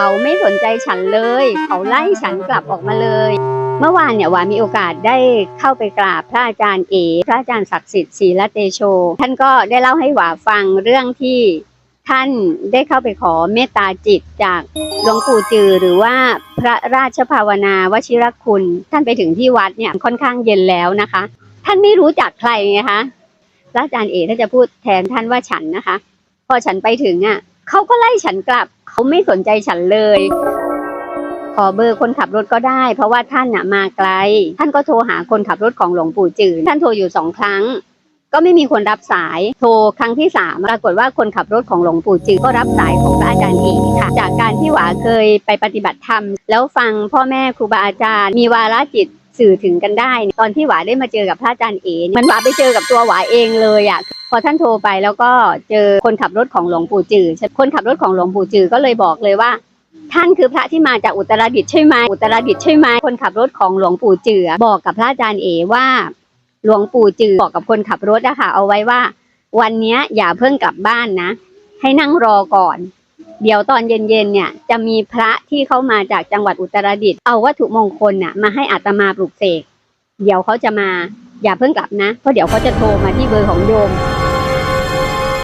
เขาไม่สนใจฉันเลย เขาไล่ฉันกลับออกมาเลย เมื่อวานเนี่ยหวามีโอกาสได้เข้าไปกราบพระอาจารย์เอ พระอาจารย์ศักดิ์สิทธิ์ศรีละเตโช ท่านก็ได้เล่าให้หวาฟังเรื่องที่ท่านได้เข้าไปขอเมตตาจิตจากหลวงปู่จือหรือว่าพระราชภาวนาวชิรคุณ ท่านไปถึงที่วัดเนี่ยค่อนข้างเย็นแล้วนะคะ ท่านไม่รู้จักใครไงคะพระอาจารย์เอท่านจะพูดแทนท่านว่าฉันนะคะ พอฉันไปถึงอะเขาก็ไล่ฉันกลับ เขาไม่สนใจฉันเลย ขอเบอร์คนขับรถก็ได้ เพราะว่าท่านน่ะมาไกล ท่านก็โทรหาคนขับรถของหลวงปู่จืดท่านโทรอยู่สองครั้ง ก็ไม่มีคนรับสายโทรครั้งที่สามปรากฏว่าคนขับรถของหลวงปู่จืดก็รับสายของพระอาจารย์เอกค่ะ จากการที่หวาเคยไปปฏิบัติธรรม แล้วฟังพ่อแม่ครูบาอาจารย์ มีวาระจิตสื่อถึงกันได้ ตอนที่หวาได้มาเจอกับพระอาจารย์เอกมันหวาไปเจอกับตัวหวาเองเลยอะ พอท่านโทรไปแล้วก็เจอคนขับรถของหลวงปู่จือคนขับรถของหลวงปู่จือก็เลยบอกเลยว่า ท่านคือพระที่มาจากอุตรดิตถ์ใช่ไหมอุตรดิตถ์ใช่ไหมคนขับรถของหลวงปู่จือบอกกับพระอาจารย์เอว่า หลวงปู่จือบอกกับคนขับรถอะคะเอาไว้ว่า วันนี้อย่าเพิ่งกลับบ้านนะ ให้นั่งรอก่อน เดี๋ยวตอนเย็นๆเนี่ยจะมีพระที่เข้ามาจากจังหวัดอุตรดิตถ์เอาวัตถุมงคลน่ะมาให้อาตมาปลุกเสกเดี๋ยวเขาจะมาอย่าเพิ่งกลับนะเพราะเดี๋ยวเขาจะโทรมาที่เบอร์ของโยม